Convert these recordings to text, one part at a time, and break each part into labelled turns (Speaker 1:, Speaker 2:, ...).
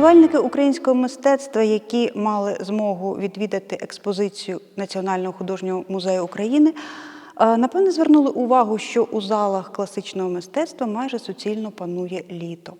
Speaker 1: Шанувальники українського мистецтва, які мали змогу відвідати експозицію Національного художнього музею України, напевне звернули увагу, що у залах класичного мистецтва майже суцільно панує літо.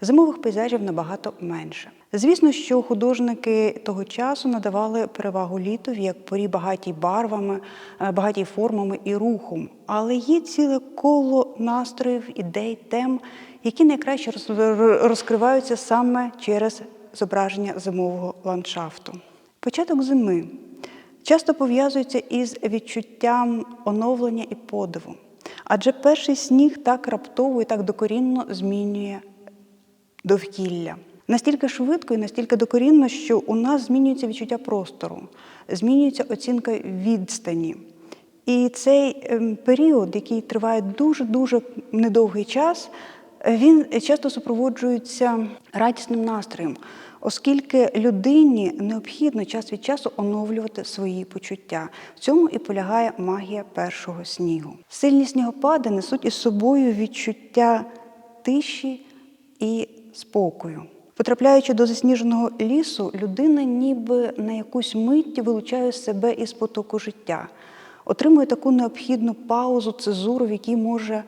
Speaker 1: Зимових пейзажів набагато менше. Звісно, що художники того часу надавали перевагу літові як порі багатій барвами, е, багатій формами і рухом. Але є ціле коло настроїв, ідей, тем, які найкраще розкриваються саме через зображення зимового ландшафту. Початок зими часто пов'язується із відчуттям оновлення і подиву. Адже перший сніг так раптово і так докорінно змінює довкілля. Настільки швидко і настільки докорінно, що у нас змінюється відчуття простору, змінюється оцінка відстані. І цей ем, період, який триває дуже-дуже недовгий час, він часто супроводжується радісним настроєм, оскільки людині необхідно час від часу оновлювати свої почуття. В цьому і полягає магія першого снігу. Сильні снігопади несуть із собою відчуття тиші і спокою. Потрапляючи до засніженого лісу, людина ніби на якусь мить вилучає себе із потоку життя, отримує таку необхідну паузу, цезуру, в якій може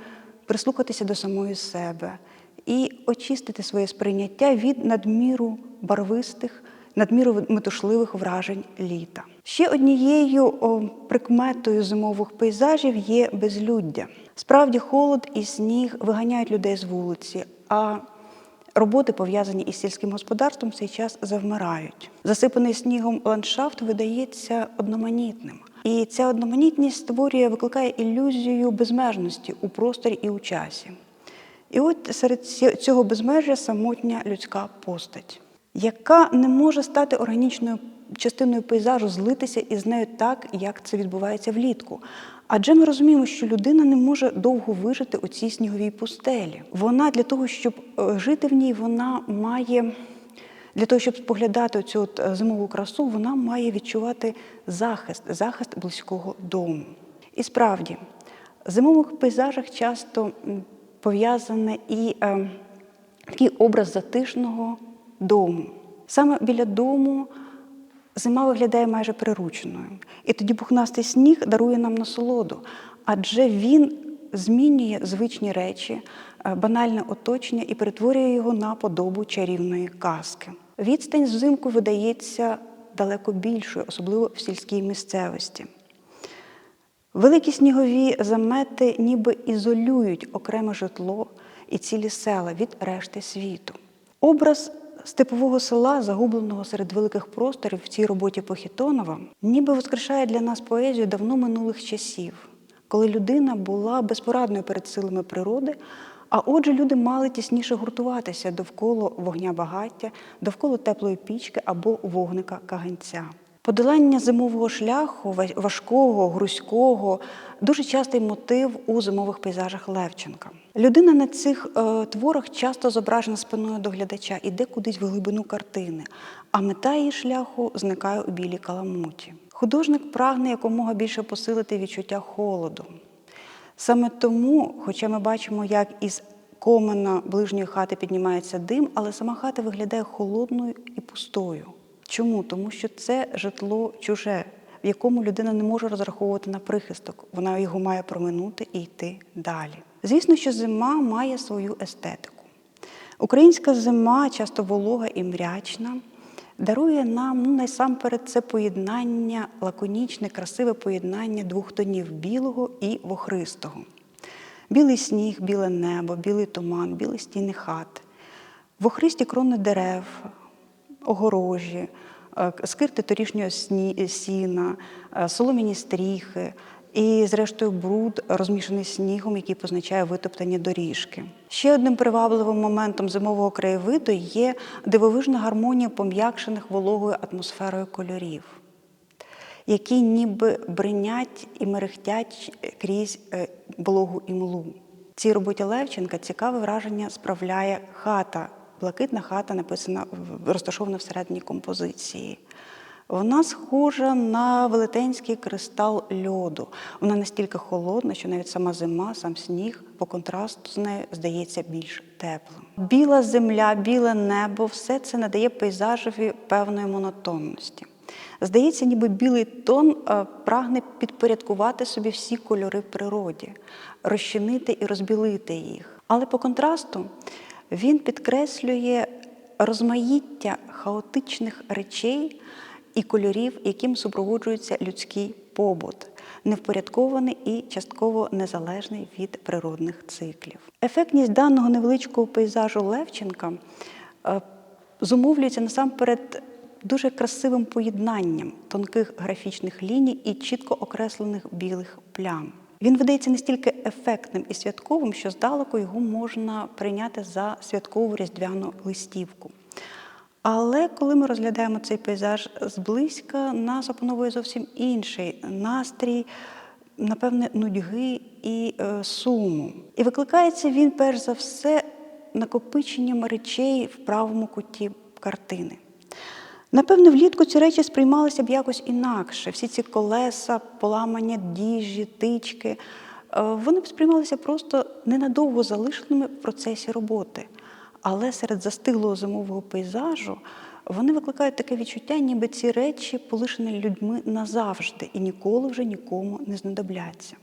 Speaker 1: прислухатися до самої себе і очистити своє сприйняття від надміру барвистих, надміру метушливих вражень літа. Ще однією прикметою зимових пейзажів є безлюддя. Справді, холод і сніг виганяють людей з вулиці. а Роботи, пов'язані із сільським господарством, в цей час завмирають. Засипаний снігом ландшафт видається одноманітним. І ця одноманітність створює, викликає ілюзію безмежності у просторі і у часі. І от серед цього безмежжя самотня людська постать, яка не може стати органічною частиною пейзажу, злитися із нею так, як це відбувається влітку. Адже ми розуміємо, що людина не може довго вижити у цій сніговій пустелі. Вона для того, щоб е, жити в ній, вона має для того, щоб споглядати цю от е, зимову красу, вона має відчувати захист, захист близького дому. І справді, в зимових пейзажах часто пов'язане і е, такий образ затишного дому. Саме біля дому зима виглядає майже прирученою. І тоді пухнастий сніг дарує нам насолоду, адже він змінює звичні речі, е, банальне оточення і перетворює його на подобу чарівної казки. Відстань взимку видається далеко більшою, особливо в сільській місцевості. Великі снігові замети ніби ізолюють окреме житло і цілі села від решти світу. Образ степового села, загубленого серед великих просторів в цій роботі Похітонова, ніби воскрешає для нас поезію давно минулих часів, коли людина була безпорадною перед силами природи, а отже, люди мали тісніше гуртуватися довкола вогня багаття, довкола теплої пічки або вогника каганця. Подолання зимового шляху, важкого, грузького, дуже частий мотив у зимових пейзажах Левченка. Людина на цих е, творах часто зображена спиною до глядача, іде кудись в глибину картини, а мета її шляху зникає у білій каламуті. Художник прагне якомога більше посилити відчуття холоду. Саме тому, хоча ми бачимо, як із комина ближньої хати піднімається дим, але сама хата виглядає холодною і пустою. Чому? Тому що це житло чуже, в якому людина не може розраховувати на прихисток. Вона його має проминути і йти далі. Звісно, що зима має свою естетику. Українська зима, часто волога і мрячна, дарує нам ну, насамперед це поєднання, лаконічне, красиве поєднання двох тонів білого і вохристого. Білий сніг, біле небо, білий туман, білі стіни хат, вохристі крони дерев, огорожі, е, скирти торішнього сіна, е, солом'яні стріхи і, зрештою, бруд, розмішаний снігом, який позначає витоптані доріжки. Ще одним привабливим моментом зимового краєвиду є дивовижна гармонія пом'якшених вологою атмосферою кольорів які ніби бринять і мерехтять крізь е, вологу і цій роботі Левченка цікаве враження справляє хата, блакитна хата, написана розташована всередині композиції. Вона схожа на велетенський кристал льоду. Вона настільки холодна, що навіть сама зима, сам сніг по контрасту з нею здається більш теплим. Біла земля, біле небо все це надає пейзажеві певної монотонності. Здається, ніби білий тон е, прагне підпорядкувати собі всі кольори в природі, розчинити і розбілити їх. Але по контрасту він підкреслює розмаїття хаотичних речей і кольорів, яким супроводжується людський побут, невпорядкований і частково незалежний від природних циклів. Ефектність даного невеличкого пейзажу Левченка е, зумовлюється насамперед дуже красивим поєднанням тонких графічних ліній і чітко окреслених білих плям. Він видається настільки ефектним і святковим, що здалеку його можна прийняти за святкову різдвяну листівку. Але коли ми розглядаємо цей пейзаж зблизька, нас опановує зовсім інший настрій, напевне, нудьги і е, суму. І викликається він перш за все накопиченням речей в правому куті картини. Напевно, влітку ці речі сприймалися б якось інакше. Всі ці колеса, поламані діжі, тички, е, вони б сприймалися просто ненадовго залишеними в процесі роботи. Але серед застиглого зимового пейзажу вони викликають таке відчуття, ніби ці речі полишені людьми назавжди і ніколи вже нікому не знадобляться.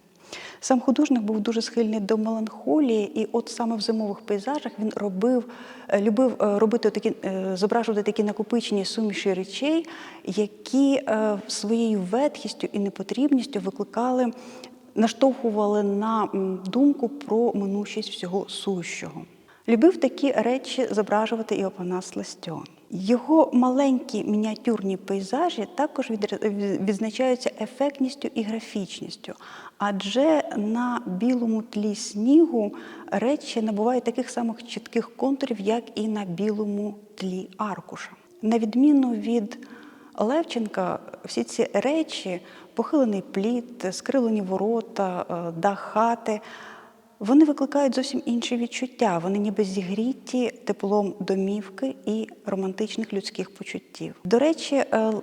Speaker 1: Сам художник був дуже схильний до меланхолії, і от саме в зимових пейзажах він робив, е, любив е, робити такі, е, зображувати такі накопичені суміші речей, які своєю ветхістю і непотрібністю викликали, наштовхували на думку про минущість всього сущого. Любив такі речі зображувати і Опанас Ластьон. Його маленькі мініатюрні пейзажі також відзначаються ефектністю і графічністю, адже на білому тлі снігу речі набувають таких самих чітких контурів, як і на білому тлі аркуша. На відміну від Левченка, всі ці речі, похилений плід, скрилені ворота, е, дах хати, вони викликають зовсім інші відчуття. Вони ніби зігріті теплом домівки і романтичних людських почуттів. До речі, е,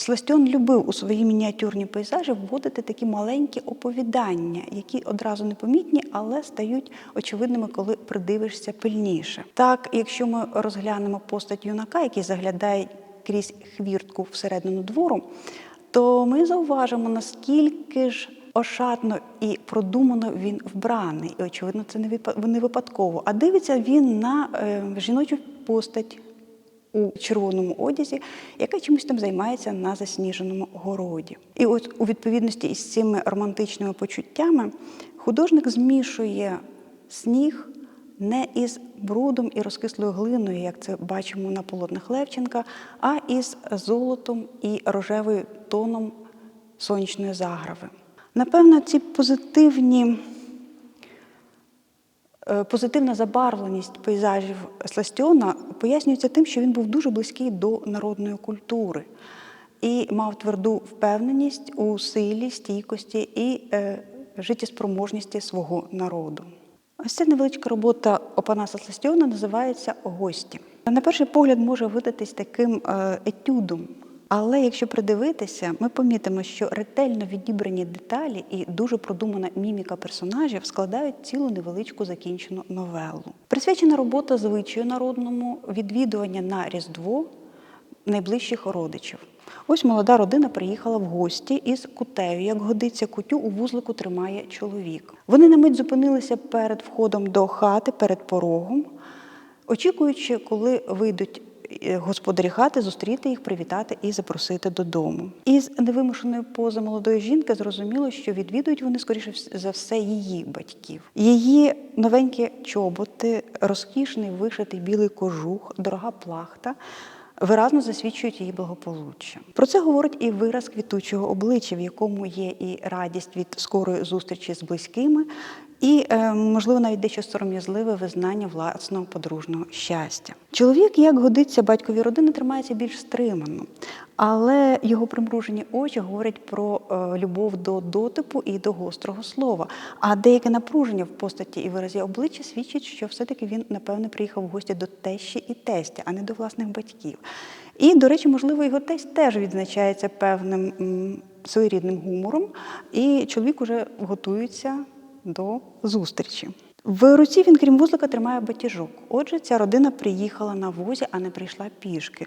Speaker 1: Сластьон любив у свої мініатюрні пейзажі вводити такі маленькі оповідання, які одразу непомітні, але стають очевидними, коли придивишся пильніше. Так, якщо ми розглянемо постать юнака, який заглядає крізь хвіртку всередину двору, то ми зауважимо, наскільки ж ошатно і продумано він вбраний. І, очевидно, це не випа- випадково. А дивиться він на е, жіночу постать у червоному одязі, яка чимось там займається на засніженому городі. І от у відповідності із цими романтичними почуттями художник змішує сніг не із брудом і розкислою глиною, як це бачимо на полотнах Левченка, а із золотом і рожевою тоном сонячної заграви. Напевно, ці позитивні Позитивна забарвленість пейзажів Сластіона пояснюється тим, що він був дуже близький до народної культури і мав тверду впевненість у силі, стійкості і е, життєспроможності свого народу. Ось ця невеличка робота Опанаса Сластіона називається Гості. На перший погляд може видатись таким е, етюдом. Але якщо придивитися, ми помітимо, що ретельно відібрані деталі і дуже продумана міміка персонажів складають цілу невеличку закінчену новелу. Присвячена робота звичаю народному, відвідування на Різдво найближчих родичів. Ось молода родина приїхала в гості із кутею. Як годиться кутю, у вузлику тримає чоловік. Вони на мить зупинилися перед входом до хати, перед порогом, очікуючи, коли вийдуть господарі хати, зустріти їх, привітати і запросити додому. Із невимушеної пози молодої жінки зрозуміло, що відвідують вони, скоріше за все, її батьків. Її новенькі чоботи, розкішний вишитий білий кожух, дорога плахта. Виразно засвідчують її благополуччя. Про це говорить і вираз квітучого обличчя, в якому є і радість від скорої зустрічі з близькими, і, е, можливо, навіть дещо сором'язливе визнання власного подружнього щастя. Чоловік, як годиться батькові родини, тримається більш стримано, але його примружені очі говорять про е, любов до дотипу і до гострого слова. А деяке напруження в постаті і виразі обличчя свідчить, що все-таки він, напевне, приїхав в гості до тещі і тестя, а не до власних батьків. І, до речі, можливо, його тесть теж відзначається певним своєрідним гумором, і чоловік уже готується до зустрічі. В руці він, крім вузлика, тримає батіжок. Отже, ця родина приїхала на возі, а не прийшла пішки.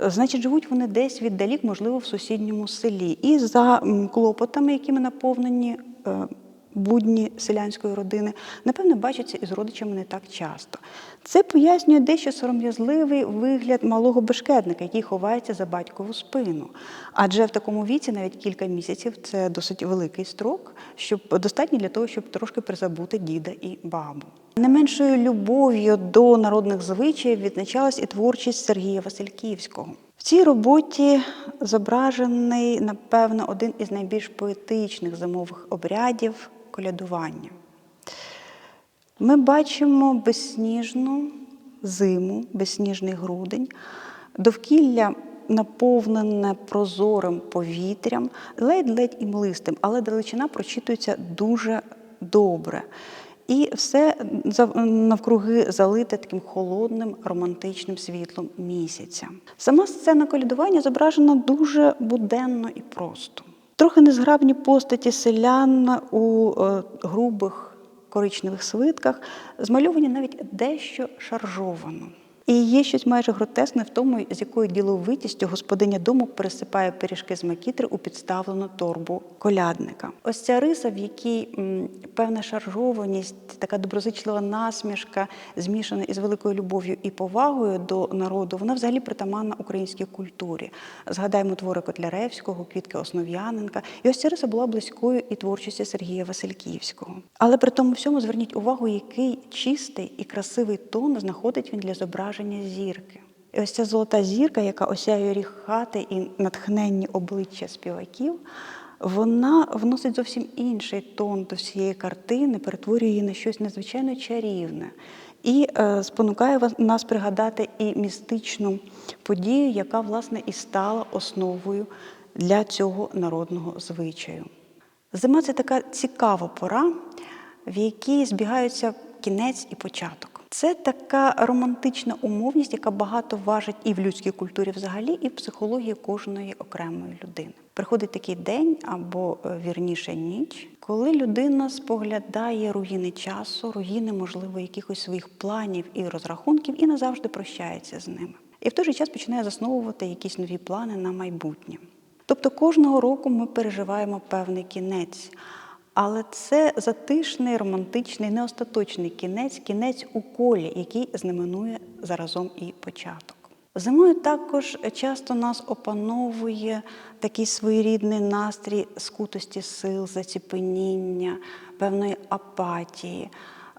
Speaker 1: Значить, живуть вони десь віддалік, можливо, в сусідньому селі. І за клопотами, якими наповнені е, будні селянської родини, напевне, бачаться із родичами не так часто. Це пояснює дещо сором'язливий вигляд малого бешкетника, який ховається за батькову спину. Адже в такому віці навіть кілька місяців це досить великий строк, щоб достатньо для того, щоб трошки призабути діда і бабу. Не меншою любов'ю до народних звичаїв відзначалась і творчість Сергія Васильківського. В цій роботі зображений, напевно, один із найбільш поетичних зимових обрядів колядування. Ми бачимо безсніжну зиму, безсніжний грудень, довкілля наповнене прозорим повітрям, ледь-ледь і млистим, але далечина прочитується дуже добре. І все навкруги залите таким холодним романтичним світлом місяця. Сама сцена колядування зображена дуже буденно і просто. Трохи незграбні постаті селян у е, грубих коричневих свитках змальовані навіть дещо шаржовано. І є щось майже гротесне в тому, з якою діловитістю господиня дому пересипає пиріжки з макітри у підставлену торбу колядника. Ось ця риса, в якій певна шаржованість, така доброзичлива насмішка, змішана із великою любов'ю і повагою до народу, вона взагалі притаманна українській культурі. Згадаємо твори Котляревського, Квітки Основ'яненка. І ось ця риса була близькою і творчості Сергія Васильківського. Але при тому всьому зверніть увагу, який чистий і красивий тон знаходить він для зображення зірки. І ось ця золота зірка, яка осяює ріг хати і натхненні обличчя співаків, вона вносить зовсім інший тон до всієї картини, перетворює її на щось надзвичайно чарівне і е, спонукає нас пригадати і містичну подію, яка власне і стала основою для цього народного звичаю. Зима це така цікава пора, в якій збігаються кінець і початок. Це така романтична умовність, яка багато важить і в людській культурі взагалі, і в психології кожної окремої людини. Приходить такий день або е, вірніше ніч, коли людина споглядає руїни часу, руїни, можливо, якихось своїх планів і розрахунків, і назавжди прощається з ними. І в той же час починає засновувати якісь нові плани на майбутнє. Тобто кожного року ми переживаємо певний кінець. Але це затишний, романтичний, неостаточний кінець, кінець у колі, який знаменує заразом і початок. Зимою також часто нас опановує такий своєрідний настрій скутості сил, заціпеніння, певної апатії.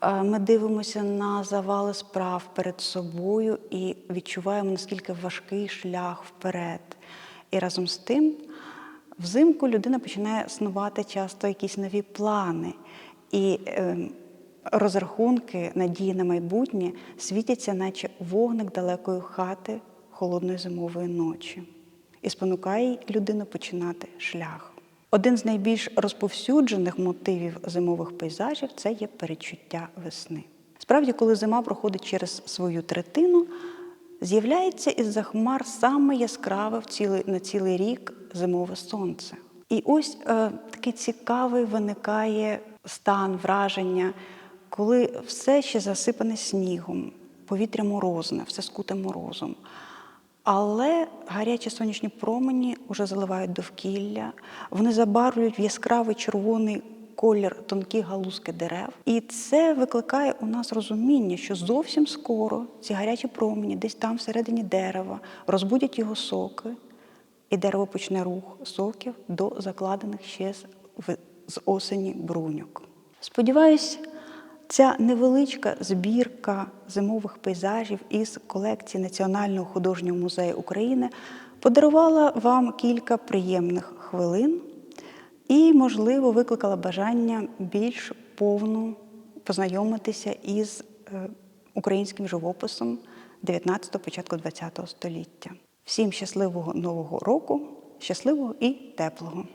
Speaker 1: Е, Ми дивимося на завали справ перед собою і відчуваємо, наскільки важкий шлях вперед. І разом з тим Взимку людина починає снувати часто якісь нові плани, і е, розрахунки, надії на майбутнє світяться, наче вогник далекої хати холодної зимової ночі, і спонукає людину починати шлях. Один з найбільш розповсюджених мотивів зимових пейзажів це є перечуття весни. Справді, коли зима проходить через свою третину, з'являється із-за хмар саме яскраве в цілий, на цілий рік зимове сонце. І ось е, такий цікавий виникає стан, враження, коли все ще засипане снігом, повітря морозне, все скуте морозом. Але гарячі сонячні промені вже заливають довкілля, вони забарвлюють в яскравий червоний колір тонкі галузки дерев. І це викликає у нас розуміння, що зовсім скоро ці гарячі промені, десь там всередині дерева, розбудять його соки, і дерево почне рух соків до закладених ще з, осені бруньок. Сподіваюсь, ця невеличка збірка зимових пейзажів із колекції Національного художнього музею України подарувала вам кілька приємних хвилин і, можливо, викликала бажання більш повно познайомитися із е, українським живописом 19-го, початку 20-го століття. Всім щасливого нового року, щасливого і теплого!